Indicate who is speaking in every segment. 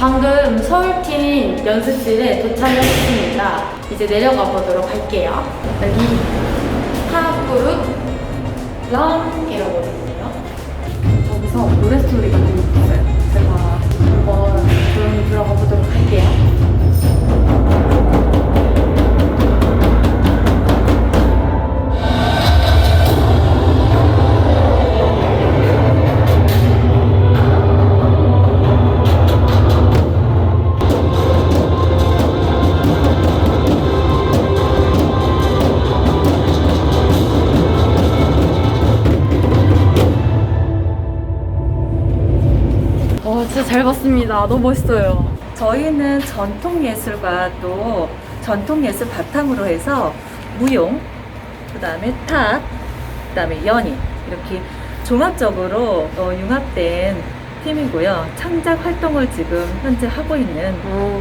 Speaker 1: 방금 서울팀 연습실에 도착했습니다. 이제 내려가 보도록 할게요. 여기 타악그룹 런이라고 있네요. 여기서 노래 스토리가 들리고 있어요. 제가 한번 조용히 들어가 보도록 할게요. 잘 봤습니다. 너무 멋있어요.
Speaker 2: 저희는 전통 예술과 또 전통 예술 바탕으로 해서 무용, 그 다음에 탁, 그다음에 연인 이렇게 종합적으로 어, 융합된 팀이고요. 창작 활동을 지금 현재 하고 있는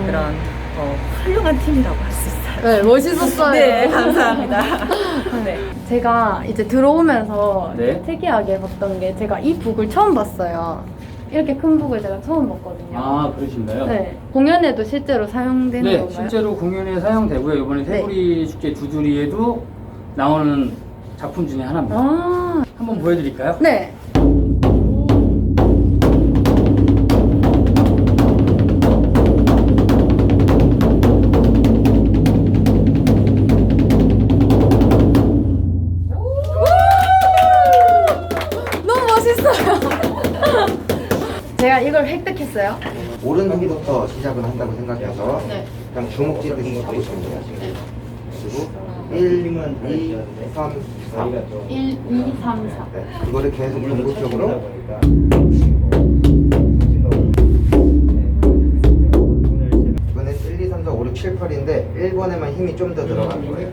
Speaker 2: 그런 어, 훌륭한 팀이라고 할 수 있어요.
Speaker 1: 네 멋있었어요.
Speaker 2: 네, 감사합니다. 네.
Speaker 1: 제가 이제 들어오면서
Speaker 3: 네.
Speaker 1: 특이하게 봤던 게 제가 이 북을 처음 봤어요. 이렇게 큰 북을 제가 처음 봤거든요.
Speaker 3: 아 그러신가요?
Speaker 1: 네. 공연에도 실제로 사용되는
Speaker 3: 네,
Speaker 1: 건가요?
Speaker 3: 실제로 공연에 사용되고요. 이번에
Speaker 1: 네.
Speaker 3: 새부리 축제 두드리에도 나오는 작품 중에 하나입니다.
Speaker 1: 아,
Speaker 3: 한번 보여드릴까요?
Speaker 1: 네. 제가 이걸 획득했어요.
Speaker 4: 오른손부터 시작을 한다고 생각해서
Speaker 1: 네.
Speaker 4: 그냥 주먹쥐듯이 잡으시면 돼요. 그리고 1, 2, 3, 4.
Speaker 1: 1, 2, 3, 4.
Speaker 4: 네. 이거를 계속 전국적으로 이거는 1, 2, 3, 4, 5, 6, 7, 8인데 1번에만 힘이 좀 더 들어간 거예요.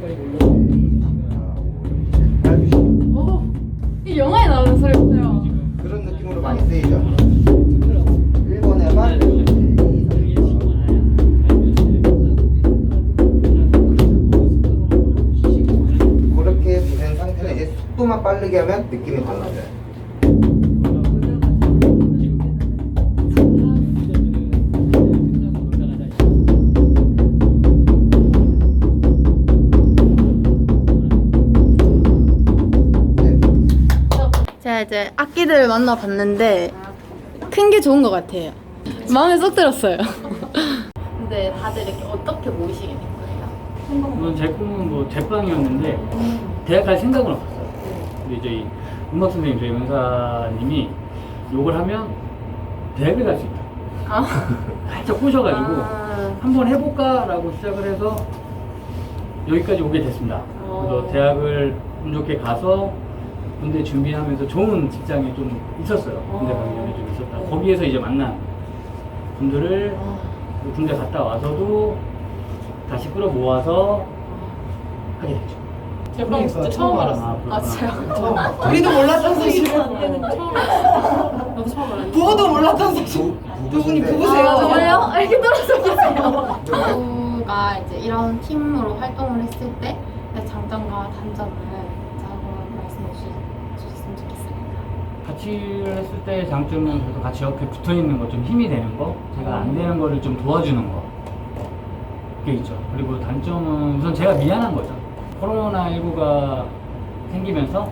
Speaker 4: 빠르게 하면 느낌이 달라져요. 네.
Speaker 1: 제가 이제 악기들을 만나봤는데 큰 게 좋은 것 같아요. 마음에 쏙 들었어요. 근데 다들 이렇게 어떻게 모이시게 된 거예요?
Speaker 3: 제 꿈은 뭐 제빵이었는데 대학 갈 생각은 없었어요. 근데 저희 음악 선생님 저희 은사님이 욕을 하면 대학을 갈 수 있다.
Speaker 1: 아,
Speaker 3: 살짝 꼬셔가지고
Speaker 1: 아.
Speaker 3: 한번 해볼까라고 시작을 해서 여기까지 오게 됐습니다. 그래서
Speaker 1: 어.
Speaker 3: 대학을 운 좋게 가서 군대 준비하면서 좋은 직장이 좀 있었어요. 군대 가기 전에 좀 있었다. 거기에서 이제 만난 분들을 그 군대 갔다 와서도 다시 끌어 모아서 하게 됐죠.
Speaker 5: 제빵 진짜 처음 알았어.
Speaker 3: 아, 진짜요?
Speaker 5: 우리도 몰랐던 사실을. 나도 처음 알았어. 부부도 몰랐던 사실. 두 분이 부부세요.
Speaker 1: 아, 정말요? 이렇게 떨어져 계세요. 부가 이제 이런 팀으로 활동을 했을 때 장점과 단점을 한번 말씀해 주- 주셨으면 좋겠습니다.
Speaker 3: 같이 했을 때 장점은 그래도 같이 옆에 붙어 있는 거 좀 힘이 되는 거, 제가 안 되는 거를 좀 도와주는 거. 그게 있죠. 그리고 단점은 우선 제가 미안한 거죠. 코로나19가 생기면서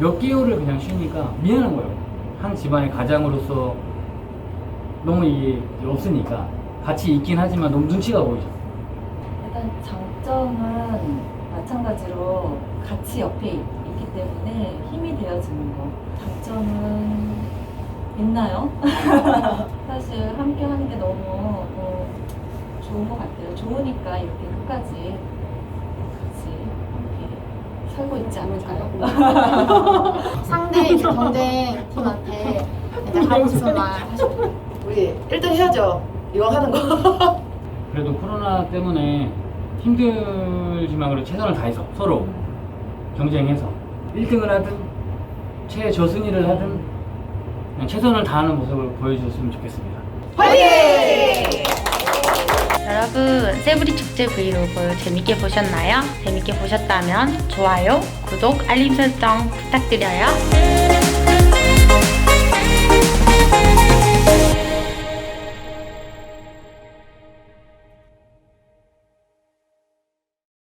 Speaker 3: 몇 개월을 그냥 쉬니까 미안한 거예요. 한 집안의 가장으로서 너무 이게 없으니까 같이 있긴 하지만 너무 눈치가 보이죠.
Speaker 2: 일단 장점은 마찬가지로 같이 옆에 있- 있기 때문에 힘이 되어주는 거. 단점은 있나요? 사실 함께 하는 게 너무 어, 좋은 것 같아요. 좋으니까 이렇게 끝까지 살고 있지 않을까요?
Speaker 1: 상대 이제 경쟁 팀한테 이제 하고 싶은 말 하시고
Speaker 5: 우리 1등 해야죠. 이거 하는 거.
Speaker 3: 그래도 코로나 때문에 힘들지만 그래도 최선을 다해서 서로 경쟁해서 1등을 하든 최저순위를 하든 그냥 최선을 다하는 모습을 보여줬으면 좋겠습니다.
Speaker 6: 여러분 세브리 축제 브이로그 재밌게 보셨나요? 재밌게 보셨다면 좋아요, 구독, 알림 설정 부탁드려요.